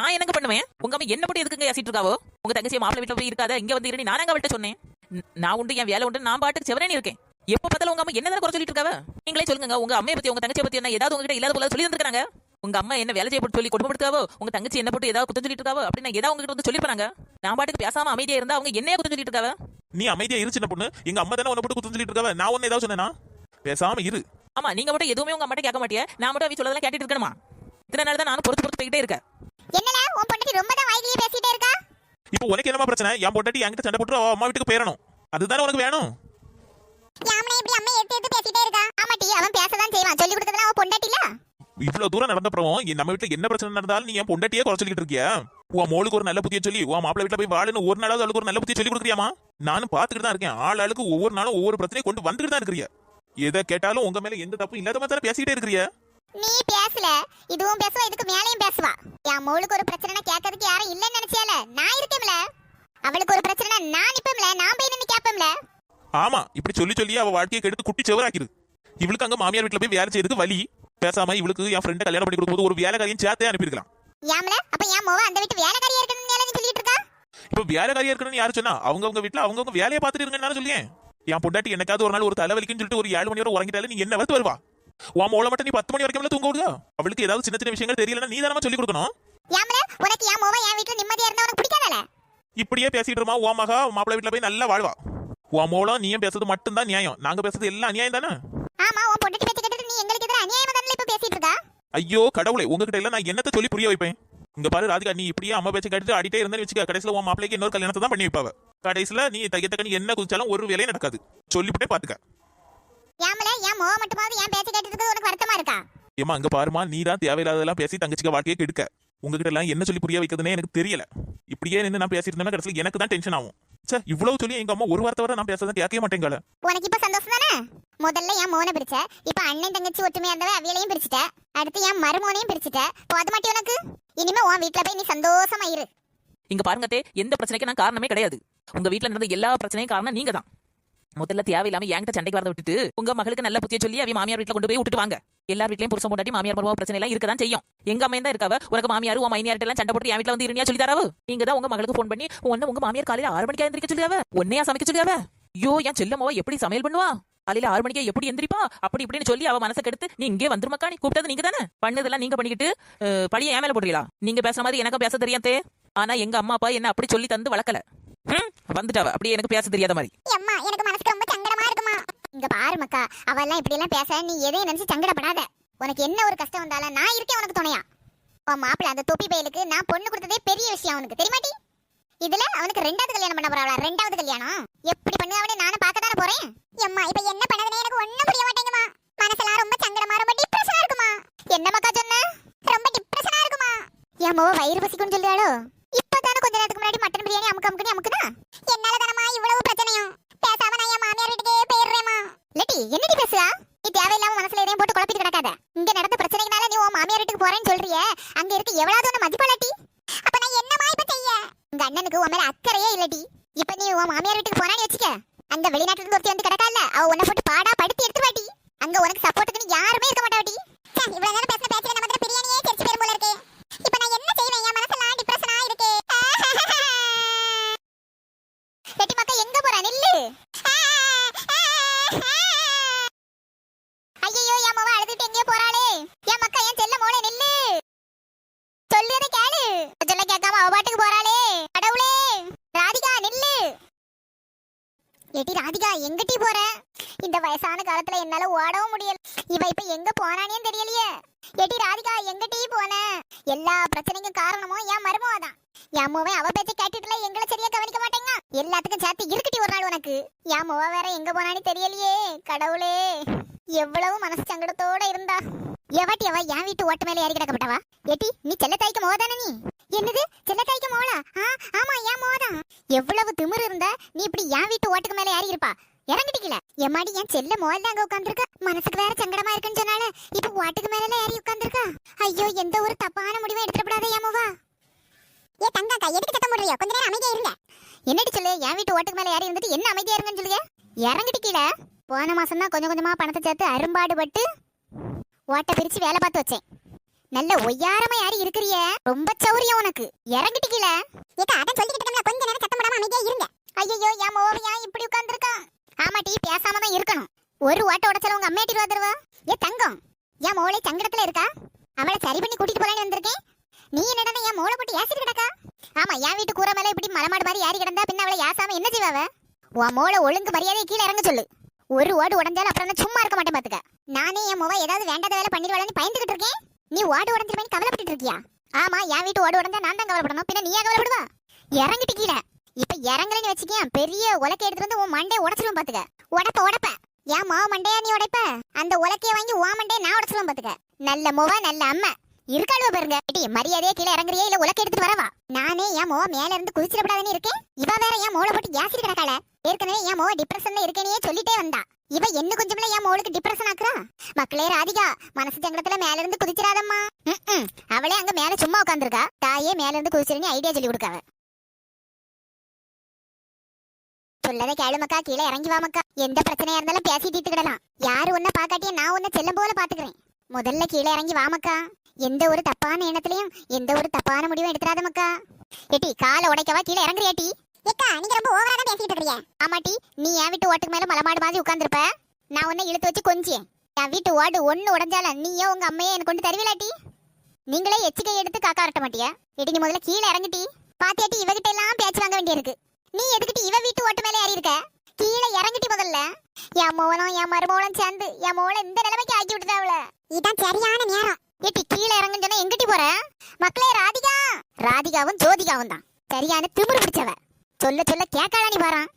நான் என்னங்க பண்ணுவேன்? உங்க அம்மா என்ன போட்டு எதுக்குங்க ஏசிட்டு இருக்காவோ? உங்க தங்கச்சி மாப்பிள்ளை வீட்டுல போய் இருக்காத இங்க வந்து இரு நானாங்க அவள்கிட்ட சொன்னேன். நான் உண்டு என் வேலை உண்டு நான் பாட்டுக்கு செவரேன்னு இருக்கேன். எப்ப பார்த்தாலும் உங்க அம்மா என்ன குறை சொல்லிட்டு இருக்காவ? நீங்களே சொல்லுங்க உங்க அம்மையை பத்தி உங்க தங்கச்சியை பத்தி என்ன ஏதாவது உங்ககிட்ட இல்லாத போல சொல்லி தந்துருக்காங்க உங்க அம்மா என்ன வேலை செய்ய போட்டு சொல்லி கொடுமைப்படுத்தாவோ உங்க தங்கச்சி என்ன போட்டு ஏதாவது குத்தம் சொல்லிட்டு இருக்காவோ? அப்படின்னு ஏதாவது உங்ககிட்ட வந்து சொல்லிருப்பாங்க நான் பாட்டுக்கு பேசாம அமைதியா இருந்தா அவங்க என்னைய குத்தம் சொல்லிட்டு இருக்காவ? நீ அமைதியா இரு சின்ன பொண்ணு. எங்க அம்மா தானே உன்னை போட்டு குத்து சொல்லிட்டு இருக்காவ? நான் ஒன்னு ஏதாவது சொன்னேனா? பேசாம இரு. ஆமா நீங்க மட்டும் எதுவுமே உங்க அம்மாட்ட கேட்க மாட்டியா. நான் மட்டும் அவ சொல்லதெல்லாம் கேட்டுட்டு இருக்கணுமா? இத்தனை நாள் தான் நானும் பொறுத்து பொறுத்து போய்கிட்டே இருக்கேன். பொண்டாட்டி ரொம்ப தான் வாயிலேயே பேசிட்டே இருக்கா? இப்போ உனக்கு என்னமா பிரச்சனை? என் பொண்டாட்டி என்கிட்ட சண்டை போட்டு அவ அம்மா வீட்டுக்கு போயிடணும் அதுதானே உனக்கு வேணும்? யாமனே இப்படி அம்மா எடுத்து எடுத்து பேசிட்டே இருக்கா? ஆமாட்டி அவன் பேசதான் செய்வான். சொல்லி கொடுத்ததுலாம் அவன் பொண்டாட்டில இவ்வளவு தூரம் நடந்தப்புறம் என் நம்ம வீட்டுல என்ன பிரச்சனை நடந்தாலும் நீ என் பொண்டாட்டியே குறை சொல்லிட்டு இருக்கியா? உன் மோளுக்கு ஒரு நல்ல புத்திய சொல்லி உன் மாப்பிள்ளை வீட்டுல போய் வாழுன்னு ஒரு நாளாவது அவளுக்கு ஒரு நல்ல புத்திய சொல்லி கொடுக்குறியாமா நானும் பாத்துக்கிட்டு தான் இருக்கேன். ஆள் ஆளுக்கு ஒவ்வொரு நாளும் ஒவ்வொரு பிரச்சனையை கொண்டு வந்துட்டு தான் இருக்கிறியா. எதை கேட்டாலும் உங்க மேல எந்த தப்பும் இல்லாத மாதிரி தானே பேசிக்கிட்டே இருக்கிறியா? நீ பேசல. இதுவும் பேசுவா இதுக்கு மேலேயும் பேசுவா. என் மோளுக்கு ஒரு பிரச்சனை கேட்கறதுக்கு யாரும் இல்லைன்னு நினைச்சியால? நான் இருக்கேன்ல அவளுக்கு ஒரு பிரச்சனை நான் நிப்பேன்ல நான் போய் நின்னு கேப்பேன்ல ஆமா இப்படி சொல்லி சொல்லி அவ வாழ்க்கையை கெடுத்து குட்டி செவராக்கிரு இவளுக்கு அங்க மாமியார் வீட்டுல போய் வேலை செய்யறதுக்கு வழி. பேசாம இவளுக்கு என் ஃப்ரெண்டை கல்யாணம் பண்ணி கொடுக்கும்போது ஒரு வேலைக்காரியும் சேர்த்தே அனுப்பியிருக்கலாம். யாமல? அப்ப என் மோவ அந்த வீட்டு வேலைக்காரியா இருக்கணும்னு சொல்லிட்டு இருக்கா? இப்ப வேலைக்காரியா இருக்கணும்னு யாரு சொன்னா அவங்கவங்க வீட்டுல அவங்கவங்க வேலையை பார்த்துட்டு இருங்கன்னு சொல்லியேன் என் பொண்டாட்டி என்னைக்காவது ஒரு நாள் ஒரு தலைவலிக்குன்னு சொல்லிட்டு ஒரு ஏழு மணி வரை உறங்கிட்டாலும் நீ என்ன வந்து வருவா? உன் மோளை மட்டும் நீ பத்து மணி வரைக்கும் தூங்க விடுதா அவளுக்கு ஏதாவது சின்ன சின்ன விஷயங்கள் தெரியலன்னா நீ தானமா சொல்லி கொடுக்கணும். யாமல உனக்கு என் மோவ என் வீட்டுல நிம்மதியா இருந்தா உனக்கு பிடிக்காதல? இப்படியே பேசிட்டு இருமா உன் மகா மாப்பிள்ளை வீட்டுல போய் நல்லா வாழ்வா. உன் மூலம் நீயும் பேசுறது மட்டும்தான் நியாயம். நாங்க பேசுறது எல்லாம் அநியாயம் தானே? ஆமா உன் பொண்டாட்டி பேச்ச கேட்டுட்டு நீ எங்களுக்கு எதிராக அநியாயமா தானே இப்ப பேசிட்டு இருக்கா? ஐயோ கடவுளே உங்ககிட்ட எல்லாம் நான் என்னத்த சொல்லி புரிய வைப்பேன்? இங்க பாரு ராதிகா நீ இப்படியே அம்மா பேச்சு கேட்டுட்டு ஆடிட்டே இருந்தேன்னு வச்சுக்க கடைசியில உன் மாப்பிளைக்கு இன்னொரு கல்யாணத்தை தான் பண்ணி வைப்பாவ. கடைசியில நீ தையத்தக்கனி என்ன குதிச்சாலும் ஒரு வேலையும் நடக்காது. சொல்லிவிட்டே பாத்துக்க. யாமல என் மோவ மட்டுமாவது என் பேச்ச கேட்டுட்டு உனக்கு வருத்தமா இருக்கா? ஏமா அங்க பாருமா நீ தான் தேவையில்லாததெல்லாம் பேசி தங்கச்சிக்க வாழ்க்கையை கெடுக்க. உங்ககிட்ட எல்லாம் என்ன சொல்லி புரிய வைக்கிறதுனே எனக்கு தெரியல. இப்படியே நின்று நான் பேசிட்டு கடைசியில் எனக்கு தான் டென்ஷன் ஆகும். சே இவ்வளவு சொல்லி எங்க அம்மா ஒரு வார்த்தை வரை நான் பேசுறதை கேட்கவே மாட்டேங்கல உனக்கு இப்ப சந்தோஷம் தானே? முதல்ல என் மோனை பிரிச்ச இப்ப அண்ணன் தங்கச்சி ஒற்றுமையா இருந்தவ அவியலையும் பிரிச்சுட்ட. அடுத்து என் மருமோனையும் பிரிச்சுட்ட. போத மாட்டி உனக்கு. இனிமே உன் வீட்ல போய் நீ சந்தோஷமா இரு. இங்க பாருங்க அத்தே எந்த பிரச்சனைக்கு நான் காரணமே கிடையாது. உங்க வீட்ல நடந்த எல்லா பிரச்சனையும் காரணம் நீங்க தான் முதல்ல தேவையில்லாம என்கிட்ட சண்டைக்கு வரத விட்டுட்டு உங்க மகளுக்கு நல்ல புத்திய சொல்லி அவ மாமியார் வீட்டுல கொண்டு போய் விட்டுட்டு வாங்க. எல்லார் வீட்லயும் புருஷன் பொண்டாட்டி மாமியார் மருமக பிரச்சனை எல்லாம் இருக்கதான் செய்யும். எங்க அம்மையும் தான் இருக்காவ? உனக்கு மாமியார் உன் மைனியார்ட்ட எல்லாம் சண்டை போட்டு என் வீட்டுல வந்து இருந்தியா சொல்லி தராவோ? நீங்க தான் உங்க மகளுக்கு ஃபோன் பண்ணி உன்ன உங்க மாமியார் காலையில ஆறு மணிக்கு எந்திரிக்க சொல்லியாவ உன்னையா சமைக்க சொல்லியாவ ஐயோ என் செல்லமாவா எப்படி சமையல் பண்ணுவா? காலையில ஆறு மணிக்கு எப்படி எந்திரிப்பா? அப்படி இப்படின்னு சொல்லி அவ மனசை கெடுத்து நீ இங்கே வந்துருமக்கா நீ கூப்பிட்டது நீங்க தானே? பண்ணதெல்லாம் நீங்க பண்ணிக்கிட்டு பழிய ஏன் மேல போடுறீங்களா நீங்க பேசுற மாதிரி எனக்கு பேச தெரியாதே. ஆனா எங்க அம்மா அப்பா என்ன அப்படி சொல்லி தந்து வளர்க்கல. ஹம், வந்துட்டாவ. அப்படியே எனக்கு பேச தெரியாத மாதிரி அம்மா எனக்கு மனசுக்கு ரொம்ப சங்கடமா இருக்குமா இங்க பாரு மக்கா அவெல்லாம் இப்படி எல்லாம் பேச நீ எதையும் நினைச்சு சங்கடப்படாத. உனக்கு என்ன ஒரு கஷ்டம் வந்தாலும் நான் இருக்கேன் உனக்கு துணையா. உன் மாப்பிள்ள அந்த தொப்பி பயலுக்கு நான் பொண்ணு கொடுத்ததே பெரிய விஷயம் அவனுக்கு தெரியுமாட்டி இதுல அவனுக்கு ரெண்டாவது கல்யாணம் பண்ண போறாளா? ரெண்டாவது கல்யாணம். எப்படி பண்ணு அவனே? நானும் பார்க்க தானே போறேன். எம்மா இப்ப என்ன பண்ணதுனே எனக்கு ஒண்ணும் புரிய மாட்டேங்குமா மனசெல்லாம் ரொம்ப சங்கடமா ரொம்ப டிப்ரெஷனா இருக்குமா. என்ன மக்கா சொன்ன? ரொம்ப டிப்ரெஷனா இருக்குமா. என் வயிறு பசிக்கும்னு சொல்றாளோ இப்பதானே கொஞ்ச நேரத்துக்கு முன்னாடி மட்டன் பிரியாணி அமுக்கு அமுக்குன்னு அமுக்குனா என்னால தானமா இவ்வளவு பிரச்சனையும். பேசாம நான் என் மாமியார் வீட்டுக்கே போயிடுறேமா லெட்டி என்னடி பேசுறா? நீ தேவையில்லாம மனசுல எதையும் போட்டு குழப்பிட்டு கிடக்காத. இங்க நடந்த பிரச்சனைனால நீ உன் மாமியார் வீட்டுக்கு போறேன்னு சொல்றியே. அங்க இருக்க எவ்வளவு ஒண்ணு மதிப்பாளாட்டி அப்ப நான் என்னமா இப்ப செய்ய? உங்க அண்ணனுக்கு உன் மேல அக்கறையே இல்லடி இப்ப நீ உன் மாமியார் வீட்டுக்கு போறான்னு வச்சுக்க அந்த வெளிநாட்டுல இருந்து ஒருத்தி வந்து கிடக்கால அவ உன்னை போட்டு பாடா படுத்து எடுத்துருவாட்டி அங்க உனக்கு சப்போர்ட்டுக்கு யாருமே இருக்க மாட்டாட்டி இவ்வளவு நேரம் பேசின பேச்சுல நம்ம கிட்ட பிரியாணியே தெரிச்சு பேரும் போல இருக்கு இப்ப நான் என்ன செய்வேன் என் மனசெல்லாம் டிப்ரெஷனா இருக்கு லட்டி மக்கா எங்க போற நில்லு ஐயோ என் மவ அழுதுட்டு எங்கேயோ போறாளே என் மக்கா என் செல்ல மோளே நில்லு சொல்லுறத கேளு சொல்ல கேட்காம அவ பாட்டுக்கு போறாளே கடவுளே ராதிகா நில்லு ஏடி ராதிகா எங்கட்டி போற? இந்த வயசான காலத்துல என்னால ஓடவும் முடியல. இவ இப்ப எங்க போனானே தெரியலையே. ஏடி ராதிகா எங்கட்டி போன? எல்லா பிரச்சனைக்கும் காரணமும் என் மருமவ தான். என் மூவன் அவ பேச்சு கேட்டுட்டுல எங்களை சரியா கவனிக்க மாட்டேங்க. எல்லாத்துக்கும் சேர்த்து இருக்கட்டி ஒரு நாள் உனக்கு. என் மூவ வேற எங்க போனானே தெரியலையே. கடவுளே. எவ்வளவு மனசு சங்கடத்தோட இருந்தா எவட்டி அவ என் வீட்டு ஓட்டு மேல ஏறி கிடக்கப்பட்டவா ஏட்டி நீ செல்ல தாய்க்கு மோதானே நீ? என்னது செல்ல தாய்க்கு மோளா ஆ ஆமா என் மோதான் எவ்வளவு திமிரு இருந்தா நீ இப்படி என் வீட்டு ஓட்டுக்கு மேல ஏறி இருப்பா எம்மாடி என் செல்ல மோல் அங்க உட்காந்துருக்கா மனசுக்கு வேற சங்கடமா இருக்குன்னு சொன்னால இப்ப ஓட்டுக்கு மேல ஏறி உட்காந்துருக்கா ஐயோ எந்த ஒரு தப்பான முடிவை எடுத்துடப்படாத ஏமோவா ஏ தங்காக்கா எதுக்கு சத்தம் போடுறியா கொஞ்ச நேரம் அமைதியா இருங்க. என்னடி சொல்லு என் வீட்டு ஓட்டுக்கு மேல ஏறி இருந்துட்டு என்ன அமைதியா இருங்கன்னு சொல்லுங்க? இறங்கிட்டு கீழே. போன மாசம் தான் கொஞ்சம் கொஞ்சமா பணத்தை சேர்த்து அரும்பாடுபட்டு ஓட்டை பிரிச்சு வேலை பார்த்து வச்சேன். நல்ல ஒய்யாரமா யாரு இருக்கிறிய. ரொம்ப சௌரியம் உனக்கு. இறங்கிட்டு கீழ. ஏக்கா அதான் சொல்லிக்கிட்டு கொஞ்ச நேரம் சத்தம் போடாம அமைதியா இருங்க. ஐயோ என் மோவியா இப்படி உட்கார்ந்திருக்கான் ஆமா டீ பேசாம தான் இருக்கணும். ஒரு ஓட்ட உடச்சல உங்க அம்மா ரூபா தருவா? ஏ தங்கம் என் மோளை சங்கடத்துல இருக்கா? அவளை சரி பண்ணி கூட்டிட்டு போலான்னு வந்திருக்கேன். நீ என்னடா என் மோளை போட்டு ஏசிட்டு கிடக்கா? ஆமா என் வீட்டு கூரை மேல இப்படி மலமாடு மாதிரி ஏறி கிடந்தா பின்ன அவளை ஏசாம என்ன செய்வாவ உன் மோளை ஒழுங்கு மரியாதையை கீழே இறங்க சொல்லு. ஒரு ஓடு உடஞ்சாலும் அப்புறம் சும்மா இருக்க மாட்டேன் பாத்துக்க. நானே என் மோவ ஏதாவது வேண்டாத வேலை பண்ணிடுவாளன்னு பயந்துகிட்டு இருக்கேன். நீ ஓடு உடஞ்சிருப்பேன்னு கவலைப்பட்டு இருக்கியா? ஆமா என் வீட்டு ஓடு உடஞ்சா நான் தான் கவலைப்படணும். பின்ன நீயா கவலைப்படுவா? இறங்கிட்டு கீழே. இறங்கலன்னு வச்சுக்கேன் பெரிய உலக்கை எடுத்துட்டு வந்து உன் மண்டைய உடச்சிருவோம் பாத்துக்க. உடப்ப உடப்ப. ஏன் மாவு மண்டையா நீ உடைப்ப? அந்த உலக்கைய வாங்கி உன் மண்டே நான் உடச்சிருவோம் பாத்துக்க. நல்ல முவ நல்ல அம்மா. இருக்காளுவ பாருங்க. டி மரியாதையே கீழே இறங்குறியா? இல்ல உலக்க எடுத்துட்டு வரவா? நானே என் மோ மேல இருந்து குதிச்சிடப்படாதுன்னு இருக்கேன்? இவ வேற என் மோளை போட்டு யாசிட்டு கிடக்காள. ஏற்கனவே என் மோ டிப்ரெஷன்ல இருக்கேனே சொல்லிட்டே வந்தா. இவ என்ன கொஞ்சம்ல என் மோளுக்கு டிப்ரெஷன் ஆக்குறா? மக்களே ராதிகா மனசு சங்கடத்துல மேல இருந்து குதிச்சிடாதம்மா அவளே அங்க மேல சும்மா உட்காந்துருக்கா தாயே மேல இருந்து குதிச்சிருன்னு ஐடியா சொல்லி கொடுக்காவ. சொல்லதை கேளுமக்கா கீழே இறங்கி வாமக்கா. எந்த பிரச்சனையா இருந்தாலும் பேசி தீர்த்துக்கிடலாம் யாரு உன்ன பாக்காட்டிய நான் உன்னை செல்லம் போல பாத்துக்கிறேன் முதல்ல கீழே இறங்கி வாமக்கா. எந்த ஒரு தப்பான எண்ணத்திலையும் எந்த ஒரு தப்பான முடிவும் எடுத்துறாத மக்கா ஏட்டி காலை உடைக்கவா கீழே இறங்குறியாட்டி ஏக்கா நீங்க ரொம்ப ஓவரா தான் பேசிட்டு இருக்கீங்க ஆமாட்டி நீ என் வீட்டு ஓட்டுக்கு மேல மலமாடு மாதிரி உட்கார்ந்திருப்ப. நான் உன்னை இழுத்து வச்சு கொஞ்சியேன். என் வீட்டு ஓடு ஒண்ணு உடைஞ்சாலும் நீயோ உங்க அம்மையே எனக்கு கொண்டு தருவீலாட்டி நீங்களே எச்சிக்கை எடுத்து காக்கா வரட்ட மாட்டியா? ஏட்டி நீ முதல்ல கீழே இறங்கிட்டி பாத்தியாட்டி இவகிட்ட எல்லாம் பேச்சு வாங்க வேண்டியிருக்கு நீ எதுக்கிட்டு இவ வீட்டு ஓட்டு மேல ஏறி இருக்க கீழே இறங்கிட்டி முதல்ல என் மோனும் என் மருமோளும் சேர்ந்து என் மோளை இந்த நிலைமைக்கு ஆக்கி விட்டுட்டாவல இதான் சரியான நேரம். ஏட்டி கீழே இறங்குன்னு சொன்னா எங்கிட்டி போற? மக்களே ராதிகா! ராதிகாவும் ஜோதிகாவும் தான். சரியான திமிரு பிடிச்சவ. சொல்ல சொல்ல கேட்காளா நீ பாறான்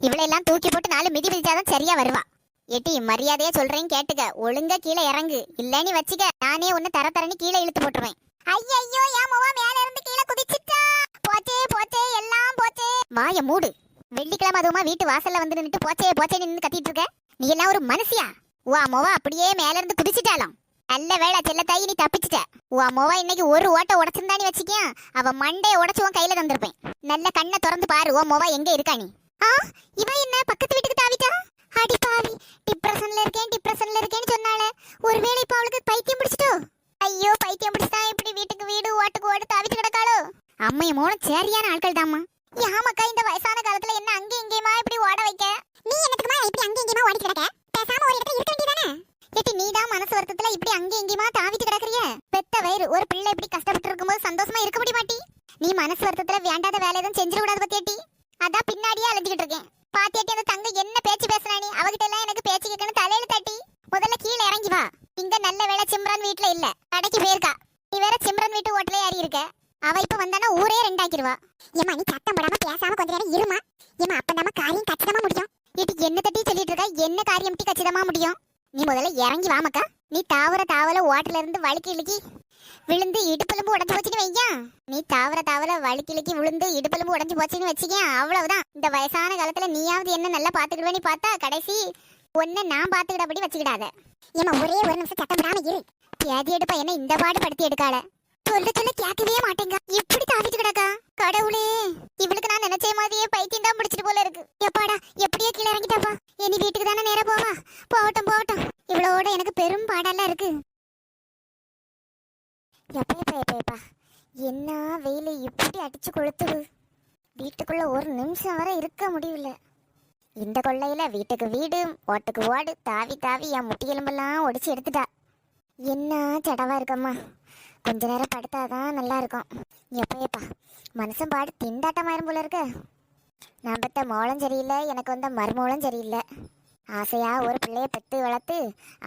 இவளெல்லாம் தூக்கி போட்டு நாலு மிதி மிதிச்சாதான் சரியா வருவா. ஏட்டி மரியாதையா சொல்றேன் கேட்டுக்க. ஒழுங்கா கீழே இறங்கு. இல்ல நீ வச்சுக்க. நானே உன்னை தர தரன்னு கீழே இழுத்து போட்டுருவேன். ஐயோ என் மொவா மேல இருந்து கீழே குதிச்சிட்டா. போச்சே போச்சே எல்லாம் போச்சே. வாய மூடு. வெள்ளிக்கிழமை அதுவுமா வீட்டு வாசல்ல வந்து நின்னுட்டு போச்சே போச்சே நின்று கத்திட்டு இருக்க நீ எல்லாம் ஒரு மனுஷியா? உன் அம்மாவா அப்படியே மேல இருந்து குதிச்சிட்டாலும். நல்ல வேளை செல்லத்தாயி நீ தப்பிச்சிட்ட. உன் அம்மாவா இன்னைக்கு ஒரு ஓட்டை உடச்சிருந்தா நீ வச்சுக்கியா அவ மண்டைய உடச்சு உன் கையில தந்திருப்பேன். நல்ல கண்ணை திறந்து பாரு உன் மொவா எங்க இருக்கா நீ? ஆ? இவ என்ன பக்கத்து வீட்டுக்கு தாவிட்டா? அடி பாவி டிப்ரெஷன்ல இருக்கேன் டிப்ரெஷன்ல இருக்கேன்னு சொன்னாலே ஒருவேளை இப்ப அவளுக்கு பைத்தியம் பிடிச்சிட்டோ? ஐயோ பைத்தியம் பிடிச்சா இப்படி வீட்டுக்கு வீடு ஓட்டுக்கு ஓடு தாவிட்டு கிடக்காளோ? அம்மையும் மூணு சரியான ஆட்கள் தாம்மா. ஆமாக்கா இந்த வயசான காலத்துல என்ன அங்க இங்கேயுமா இப்படி ஓட வைக்க நீ என்னத்துக்குமா இப்படி அங்க இங்கேயுமா ஓடி கிடக்க பேசாம ஒரு இடத்துல இருக்க வேண்டியதானே ஏட்டி நீ தான் மனசு வருத்தத்துல இப்படி அங்க இங்கேயுமா தாவிட்டு கிடக்குறிய பெத்த வயிறு ஒரு பிள்ளை இப்படி கஷ்டப்பட்டு இருக்கும்போது சந்தோஷமா இருக்க முடிய மாட்டி நீ மனசு வருத்தத்துல வேண்டாத வேலை எதுவும் செஞ்சிட கூடாது பத்தியாட்டி அதான் பின்னாடியே அலைஞ்சுக்கிட்டு இருக்கேன் பாத்தியாட்டி அந்த தங்க என்ன பேச்சு பேசுனா நீ அவகிட்ட எல்லாம் எனக்கு பேச்சு கேட்கணும் தலையில தட்டி முதல்ல கீழே இறங்கி வா இங்க நல்ல வேலை சிம்ரன் வீட்ல இல்ல கடைக்கு போயிருக்கா நீ வேற சிம்ரன் வீட்டு ஓட்டல ஏறி இருக்க அவ இப்ப வந்தானா ஊரே ரெண்டாக்கிடுவா ஏமா நீ சத்தம் போடாம பேசாம கொஞ்ச நேரம் இருமா ஏமா அப்ப நம்ம காரியம் கச்சிதமா முடியும். இது என்ன தட்டி சொல்லிட்டு இருக்கா? என்ன காரியம் டி கச்சிதமா முடியும்? நீ முதல்ல இறங்கி வாமக்கா நீ தாவர தாவல ஓட்டல இருந்து வழுக்கி இழுக்கி விழுந்து இடுப்பெலும்பு உடஞ்சு போச்சுன்னு வையா நீ தாவர தாவல வழுக்கி இழுக்கி விழுந்து இடுப்பெலும்பு உடஞ்சு போச்சுன்னு வச்சுக்க அவ்வளவுதான். இந்த வயசான காலத்துல நீயாவது என்ன நல்லா பாத்துக்கிடுவேன்னு பார்த்தா கடைசி ஒன்ன நான் பாத்துக்கிட்டபடி வச்சுக்கிடாத. ஏமா ஒரே ஒரு நிமிஷம் சத்தம் போடாம இரு. பேதி எடுப்பா என்ன இந்த பாடு படுத்தி எடுக்காத. சொல்ல சொல்ல கேட்கவே மாட்டேங்க. எப்படி தாவிட்டு கிடக்கா? கடவுளே. இவளுக்கு நான் நினைச்ச மாதிரியே பைத்தியம் தான் பிடிச்சிட்டு போல இருக்கு. எப்பாடா? எப்படியே கீழே இறங்கிட்டாப்பா. இனி வீட்டுக்கு தானே நேரம் போவா? போகட்டும் போகட்டும். இவளோட எனக்கு பெரும் பாடெல்லாம் இருக்கு. எப்பா எப்பா எப்பா எப்பா. என்ன வெயில் இப்படி அடிச்சு கொளுத்துது? வீட்டுக்குள்ள ஒரு நிமிஷம் வரை இருக்க முடியல. இந்த கொள்ளையில வீட்டுக்கு வீடு ஓட்டுக்கு ஓடு தாவி தாவி என் முட்டி எலும்பெல்லாம் ஒடிச்சு எடுத்துட்டா. என்ன சடவா இருக்கம்மா? கொஞ்ச நேரம் படுத்தாதான் நல்லா இருக்கும் எப்பா எப்பா? மனுஷன் பாடு திண்டாட்டமாயிரும் போல இருக்கு. நான் பெத்த மோளம் சரியில்லை எனக்கு வந்த மருமோளம் சரியில்லை. ஆசையா ஒரு பிள்ளைய பெத்து வளர்த்து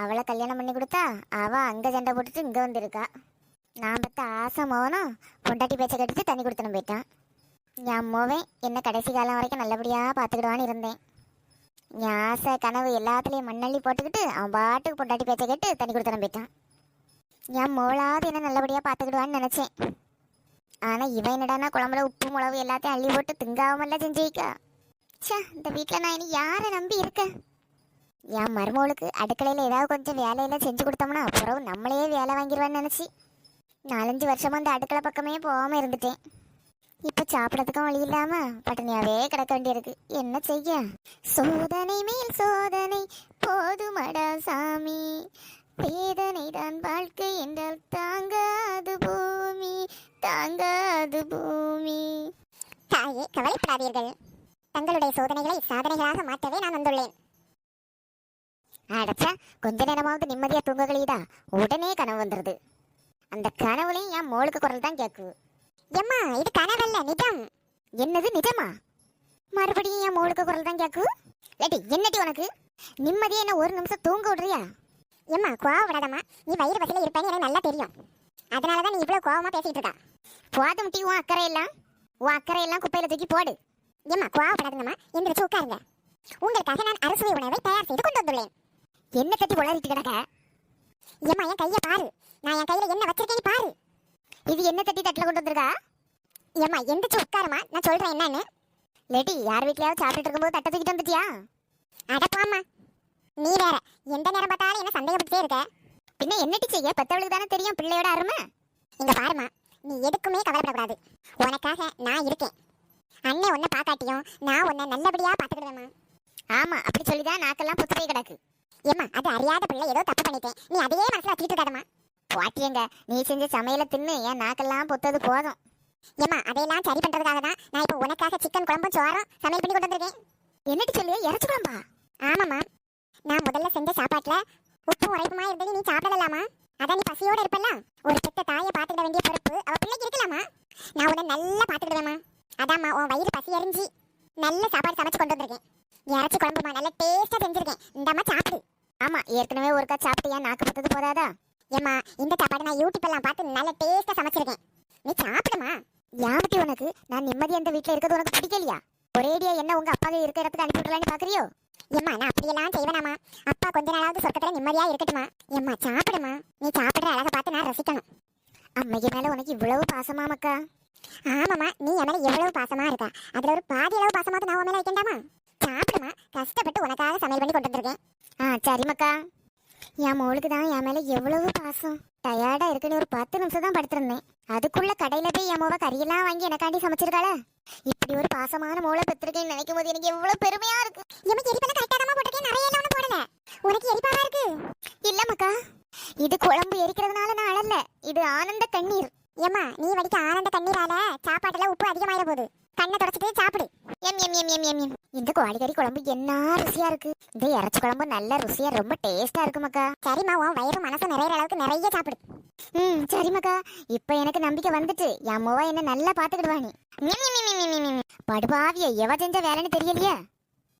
அவளை கல்யாணம் பண்ணி கொடுத்தா அவ அங்க சண்டை போட்டுட்டு இங்க வந்திருக்கா. நான் பெத்த ஆசை மோனும் பொண்டாட்டி பேச்சை கட்டிட்டு தண்ணி கொடுத்துன்னு போயிட்டான். என் அம்மாவே என்ன கடைசி காலம் வரைக்கும் நல்லபடியா பார்த்துக்கிடுவான்னு இருந்தேன். என் ஆசை கனவு எல்லாத்துலேயும் மண்ணள்ளி போட்டுக்கிட்டு அவன் பாட்டுக்கு பொண்டாட்டி பேச்சை கேட்டு தண்ணி கொடுத்துன்னு போயிட்டான். என் மோளாவது என்ன நல்லபடியா பார்த்துக்கிடுவான்னு நினைச்சேன். ஆனா இவன் என்னடானா குழம்புல உப்பு மிளகு எல்லாத்தையும் அள்ளி போட்டு திங்காமல்லாம் செஞ்சு வைக்கா. இந்த வீட்டில் நான் இனி யாரை நம்பி இருக்கேன்? என் மருமகளுக்கு அடுக்கலையில் ஏதாவது கொஞ்சம் வேலையெல்லாம் செஞ்சு கொடுத்தோம்னா அப்புறம் நம்மளே வேலை வாங்கிடுவான்னு நினச்சி நாலஞ்சு வருஷமா அந்த அடுக்களை பக்கமே போகாமல் இருந்துட்டேன். இப்போ சாப்பிடறதுக்கும் வழி இல்லாம பட்டினியாவே கிடக்க வேண்டியிருக்கு. என்ன செய்ய? சோதனை மேல் சோதனை போதுமடா சாமி. வேதனைதான் வாழ்க்கை என்றால் தாங்காது பூமி தாங்காது பூமி. தாயே கவலைப்படாதீர்கள். தங்களுடைய சோதனைகளை சாதனைகளாக மாற்றவே நான் வந்துள்ளேன். அடச்சா கொஞ்ச நேரமாவது நிம்மதியா தூங்குகளீதா உடனே கனவு வந்துருது. அந்த கனவுலையும் என் மோளுக்கு குரல் தான் கேட்கு எம்மா இது கனவல்ல நிஜம். என்னது நிஜமா? மறுபடியும் என் மோளுக்கு குரல் தான் கேட்கு லட்டி என்னடி உனக்கு? நிம்மதியா என்ன ஒரு நிமிஷம் தூங்க விடுறியா? எம்மா கோவம் விடாதம்மா நீ வயிறு பசில இருப்பேன்னு எனக்கு நல்லா தெரியும். அதனால தான் நீ இவ்வளவு கோவமா பேசிட்டு இருக்கா? போதும் டீ உன் அக்கறை எல்லாம் உன் அக்கறை எல்லாம் குப்பையில தூக்கி போடு. எம்மா கோவப்படாதுங்கம்மா. எந்திரிச்சு உட்காருங்க. உங்களுக்காக நான் அறுசுவை உணவை தயார் செய்து கொண்டு வந்துள்ளேன். என்ன கட்டி உளறிட்டு கிடக்க? ஏம்மா என் கையை பாரு. நான் என் கையில என்ன வச்சிருக்கேன்னு பாரு. இது என்ன தட்டி தட்டில் கொண்டு வந்திருக்கா? ஏம்மா எந்திரிச்சு உட்காருமா நான் சொல்றேன் என்னன்னு. லேடி யார் வீட்லயாவது சாப்பிட்டுட்டு இருக்கும்போது தட்டை தூக்கிட்டு வந்துட்டியா? அடப்பாம்மா நீ வேற. எந்த நேரம் பார்த்தாலும் என்ன சந்தேகப்பட்டுட்டே இருக்க? பின்ன என்னட்டி செய்ய பெத்தவளுக்கு தானே தெரியும் பிள்ளையோட அருமை? இங்க பாருமா நீ எதுக்குமே கவலைப்படக்கூடாது. உனக்காக நான் இருக்கேன். அண்ணன் உன்னை பார்க்காட்டியும் நான் உன்னை நல்லபடியா பார்த்துக்கிடுவேம்மா ஆமா அப்படி சொல்லிதான் நாக்கெல்லாம் புத்தகை கிடக்கு. ஏம்மா அது அறியாத பிள்ளை ஏதோ தப்பு பண்ணிட்டேன். நீ அதையே மனசுல வச்சுட்டு இருக்காதம்மா. பாட்டியங்க நீ செஞ்ச சமையல தின்னு என் நாக்கெல்லாம் பொத்தது போதும்? ஏம்மா அதையெல்லாம் சரி பண்றதுக்காக தான் நான் இப்போ உனக்காக சிக்கன் குழம்பும் சோறும் சமையல் பண்ணி கொண்டு வந்திருக்கேன். என்னடி சொல்லி இறச்சி குழம்பா? ஆமாம்மா. நான் முதல்ல செஞ்ச சாப்பாட்டுல உப்பு உரைப்புமா இருந்தது நீ சாப்பிடலாமா? அதான் நீ பசியோட இருப்பல்ல? ஒரு பெத்த தாயை பார்த்துக்கிட வேண்டிய பொறுப்பு அவ பிள்ளைக்கு இருக்கலாமா? நான் உன்னை நல்லா பார்த்துக்கிடுவேம்மா. அதாம்மா உன் வயிறு பசி எரிஞ்சு நல்ல சாப்பாடு சமைச்சு கொண்டு வந்திருக்கேன். இறச்சி குழம்புமா நல்ல டேஸ்டா செஞ்சிருக்கேன். இந்தம்மா சாப்பிடு. ஆமா ஏற்கனவே ஒருக்கா சாப்பிட்டியா? நாக்கு பத்தது போதாதா? ஏம்மா இந்த சாப்பாடு நான் யூடியூப் எல்லாம் பார்த்து நல்ல டேஸ்டா சமைச்சிருக்கேன். நீ சாப்பிடுமா? யாவட்டி உனக்கு? நான் நிம்மதி அந்த வீட்டில் இருக்கிறது உனக்கு பிடிக்கலையா? ஒரேடியா என்ன உங்க அப்பா இருக்கிற இடத்துக்கு அனுப்பி விடலான்னு பாக்குறியோ? எம்மா நான் அப்படியெல்லாம் செய்வேனாமா அப்பா கொஞ்ச நாளாவது சொர்க்கத்துல நிம்மதியா இருக்கட்டுமா எம்மா சாப்பிடுமா நீ சாப்பிடுற அழகை பார்த்து நான் ரசிக்கணும். அம்மைக்கு மேல உனக்கு இவ்வளவு பாசமா மக்கா? ஆமாம்மா நீ என் மேல எவ்வளவு பாசமா இருக்கா? அதுல ஒரு பாதி அளவு பாசமாவது நான் உன் மேல வைக்கண்டாமா சாப்பிடுமா கஷ்டப்பட்டு உனக்காக சமையல் பண்ணி கொண்டு வந்திருக்கேன். ஆ சரி மக்கா. என் மோளுக்கு தான் என் மேல எவ்வளவு பாசம்? டயர்டா இருக்குன்னு ஒரு பத்து நிமிஷம் தான் படுத்திருந்தேன். அதுக்குள்ள கடையில போய் என் மோவ கறியெல்லாம் வாங்கி எனக்காண்டி சமைச்சிருக்காள. இப்படி ஒரு பாசமான மோளை பெற்றிருக்கேன்னு நினைக்கும் போது எனக்கு எவ்வளவு பெருமையா இருக்கு. எனக்கு எரிப்பெல்லாம் கரெக்டா தான் போட்டிருக்கேன். நிறைய எல்லாம் போடல. உனக்கு எரிப்பாவா இருக்கு? இல்ல மக்கா. இது குழம்பு எரிக்கிறதுனால நான் அழல. இது ஆனந்த கண்ணீர். ஏம்மா நீ வடிக்க ஆனந்த கண்ணீரால சாப்பாட்டுல உப்பு அதிகமாயிட போகுது கண்ணை தொடச்சிட்டு சாப்பிடு. எம் எம் எம் எம் எம் எம். இந்த கோழிக்கறி குழம்பு என்ன ருசியா இருக்கு. இந்த இறச்சி குழம்பு நல்ல ருசியா ரொம்ப டேஸ்டா இருக்கு மக்கா. சரிம்மா உன் வயிறு மனசு நிறைய அளவுக்கு நிறைய சாப்பிடு. ம் சரி மக்கா. இப்போ எனக்கு நம்பிக்கை வந்துட்டு என் மோவா என்ன நல்லா பாத்துக்கிடுவானி படுபாவிய எவ செஞ்ச வேலைன்னு தெரியலையா?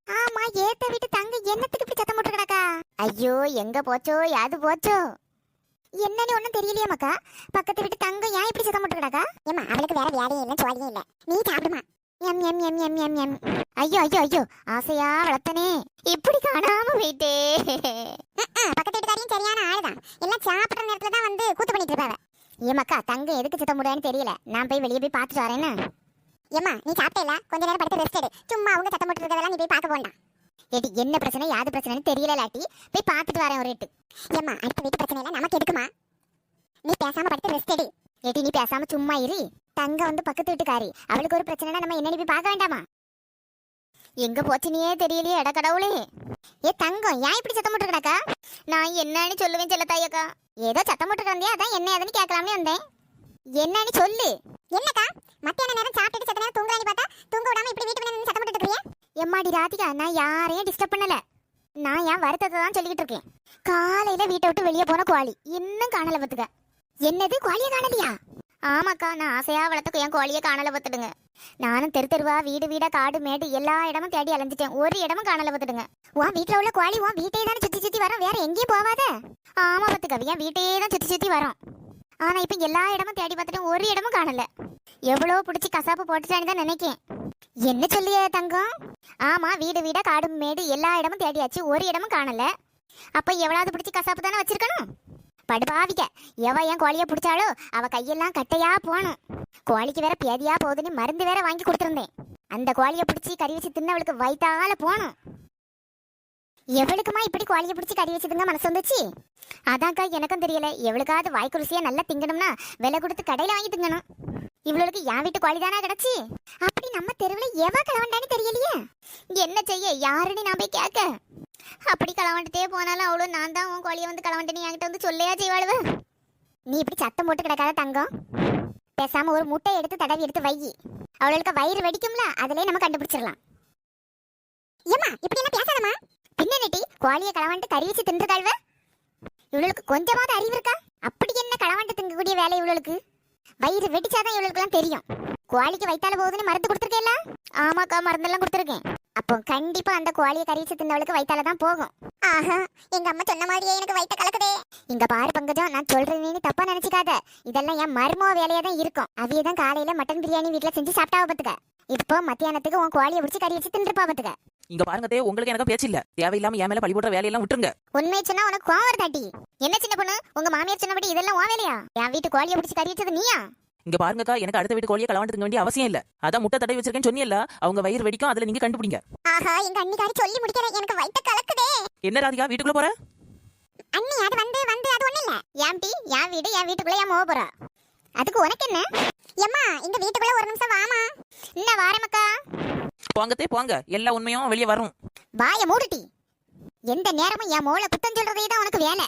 ஆமா ஏத்த வீட்டு தங்க என்னத்துக்கு இப்படி சத்தம் போட்டுருக்கடாக்கா ஐயோ எங்க போச்சோ யாது போச்சோ? என்னன்னு ஒண்ணும் தெரியலையா மக்கா. பக்கத்து வீட்டு தங்கம் ஏன் இப்படி சத்தம் போட்டு கிடக்கா ஏமா அவளுக்கு வேற வேலையும் இல்ல சோழியும் இல்ல. நீ சாப்பிடுமா. எம் எம் எம் எம் எம் எம். ஐயோ ஐயோ ஐயோ. ஆசையா வளர்த்தனே. இப்படி காணாம போயிட்டே. பக்கத்து வீட்டுக்காரியும் சரியான ஆளுதான். எல்லாம் சாப்பிடுற நேரத்துல தான் வந்து கூத்து பண்ணிட்டு இருப்பாவ. ஏமாக்கா தங்கம் எதுக்கு சத்தம் போடுறான்னு தெரியல. நான் போய் வெளியே போய் பார்த்துட்டு வரேன்னு ஏம்மா நீ சாப்பிட்டே கொஞ்ச நேரம் படுத்து ரெஸ்ட் எடு. சும்மா அவங்க சத்தம் போட்டு இருக்கறதெல்லாம் நீ போய் பார்க்க போண்டா ஏடி என்ன பிரச்சனை? யாது பிரச்சனைன்னு தெரியல லாட்டி போய் பார்த்துட்டு வரேன் ஒரு எட்டு. ஏம்மா அடுத்த வீட்டு பிரச்சனை இல்லை? நமக்கு எடுக்குமா? நீ பேசாம படுத்து ரெஸ்ட் எடு. ஏடி நீ பேசாம சும்மா இரு. தங்க வந்து பக்கத்து வீட்டுக்காரி. அவளுக்கு ஒரு பிரச்சனைனா நம்ம என்னன்னு போய் பார்க்க வேண்டாமா? எங்க போச்சுனியே தெரியலையே எட கடவுளே. ஏ தங்கம் ஏன் இப்படி சத்தம் போட்டு கிடக்கா நான் என்னன்னு சொல்லுவேன் செல்ல தாயக்கா ஏதோ சத்தம் போட்டு கிடந்தே அதான் என்ன ஏதுன்னு கேட்கலாம்னு வந்தேன். என்னன்னு சொல்லு. என்னக்கா? மத்தியான நேரம் சாப்பிட்டுட்டு சத்த நேரம் தூங்குறான்னு பார்த்தா தூங்க விடாம இப்படி வீட்டு சத்தம் போட்டுட்டு எம்மாடி ராதிகா நான் யாரையும் டிஸ்டர்ப் பண்ணல. நான் என் வருத்தத்தை தான் சொல்லிக்கிட்டு இருக்கேன். காலையில வீட்டை விட்டு வெளியே போன கோழி இன்னும் காணல பத்துக்க என்னது குவாலியை காணலையா? ஆமாக்கா நான் ஆசையா வளர்த்த என் கோழியை காணல பத்துடுங்க நானும் தெரு தெருவா வீடு வீடா காடு மேடு எல்லா இடமும் தேடி அலைஞ்சிட்டேன். ஒரு இடமும் காணல பத்துடுங்க உன் வீட்டுல உள்ள கோழி உன் வீட்டையே தானே சுத்தி சுத்தி வரும். வேற எங்கேயும் போவாத. ஆமா பத்துக்க என் வீட்டையே தான் சுத்தி சுத்தி வரும். ஆனா இப்ப எல்லா இடமும் தேடி பார்த்துட்டு ஒரு இடமும் காணல. எவ்வளவு பிடிச்சி கசாப்பு போட்டுச்சான்னு தான் நினைக்கேன். என்ன சொல்லிய தங்கம்? ஆமா வீடு வீடா காடு மேடு எல்லா இடமும் தேடியாச்சு. ஒரு இடமும் காணல. அப்ப எவ்வளவு பிடிச்சி கசாப்பு தானே வச்சிருக்கணும்? படுபாவிக்க எவ என் கோழிய பிடிச்சாலோ அவ கையெல்லாம் கட்டையா போகணும் கோழிக்கு வேற பேதியா போகுதுன்னு மருந்து வேற வாங்கி கொடுத்துருந்தேன். அந்த கோழிய பிடிச்சி கறி வச்சு தின்னவளுக்கு வயிற்றால போகணும் எவளுக்குமா இப்படி கோழிய பிடிச்சி கறி வச்சதுங்க மனசு வந்துச்சு? அதான்க்கா எனக்கும் தெரியல. எவளுக்காவது வாய்க்கு ருசியா நல்லா திங்கணும்னா விலை கொடுத்து கடையில வாங்கி திங்கணும். இவளுக்கு என் வீட்டு கோழி தானா கிடச்சி? அப்படி நம்ம தெருவில் எவ களவண்டான்னு தெரியலையே? என்ன செய்ய யாருன்னு நான் போய் கேட்க. அப்படி களவண்டுட்டே போனாலும் அவ்வளோ நான் தான் உன் கோழியை வந்து களவண்டுன்னு என்கிட்ட வந்து சொல்லையா செய்வாளுவ? நீ இப்படி சத்தம் போட்டு கிடக்காத தங்கம். பேசாம ஒரு முட்டை எடுத்து தடவி எடுத்து வை. அவளுக்கு வயிறு வெடிக்கும்ல அதுலேயே நம்ம கண்டுபிடிச்சிடலாம். ஏமா இப்படி என்ன பேசாதமா பின்ன நெட்டி கோழியை களவாண்டு கறி வச்சு தின்றுகாள்வ இவளுக்கு கொஞ்சமாவது அறிவு இருக்கா? அப்படி என்ன களவாண்டு திங்கக்கூடிய வேலை இவளுக்கு? வயிறு வெடிச்சாதான் இவளுக்குலாம் தெரியும். கோழிக்கு வைத்தால போகுதுன்னு மருந்து கொடுத்துருக்கேல்ல? ஆமாக்கா மருந்தெல்லாம் கொடுத்துருக்கேன். அப்போ கண்டிப்பா அந்த கோழியை கறி வச்சு தின்னவளுக்கு வைத்தால தான் போகும். ஆஹா எங்க அம்மா சொன்ன மாதிரியே எனக்கு வயித்த கலக்குதே. இங்க பாரு பங்கஜம் நான் சொல்றேன்னு தப்பா நினைச்சுக்காத. இதெல்லாம் என் மருமோ வேலையா தான் இருக்கும். அவிய தான் காலையில மட்டன் பிரியாணி வீட்ல செஞ்சு சாப்பிட்டா பத்துக்க. இப்போ மத்தியானத்துக்கு உன் கோழியை பிடிச்சி கறி வச்சு தின்றுப்பா பத்துக்க. இங்க பாருங்க தே உங்களுக்கு எனக்கு பேச்சு இல்ல. தேவையில்லாம என் மேல பழி போடுற வேலையெல்லாம் விட்டுருங்க. உண்மையை சொன்னா உனக்கு கோவம் வருதாட்டி என்ன சின்ன பொண்ணு? உங்க மாமியார் சொன்னபடி இதெல்லாம் உன் வேலையா? என் வீட்டு கோழியை பிடிச்சி கறி வச்சது நீயா? இங்க பாருங்கக்கா எனக்கு அடுத்த வீட்டு கோழியை களவாண்டு திங்க வேண்டிய அவசியம் இல்ல. அதான் முட்டை தடவை வச்சிருக்கேன் சொன்னியல்ல அவங்க வயிறு வெடிக்கும் அதுல நீங்க கண்டுபிடிங்க. ஆஹா எங்க அண்ணிக்காரி சொல்லி முடிக்கிற எனக்கு வயித்த கலக்குதே. என்ன ராதிகா வீட்டுக்குள்ள போற? அண்ணி அது வந்து வந்து அது ஒண்ணு இல்ல. என் டீ என் வீடு என் வீட்டுக்குள்ள என் மோக போறா? அதுக்கு உனக்கு என்ன எம்மா எங்க வீட்டுக்குள்ள ஒரு நிமிஷம் வாமா என்ன வாரமக்கா போங்கத்தே போங்க. எல்லா உண்மையும் வெளியே வரும். வாய மூடுட்டி எந்த நேரமும் என் மோளை குத்தம் சொல்றதே தான் உனக்கு வேலை.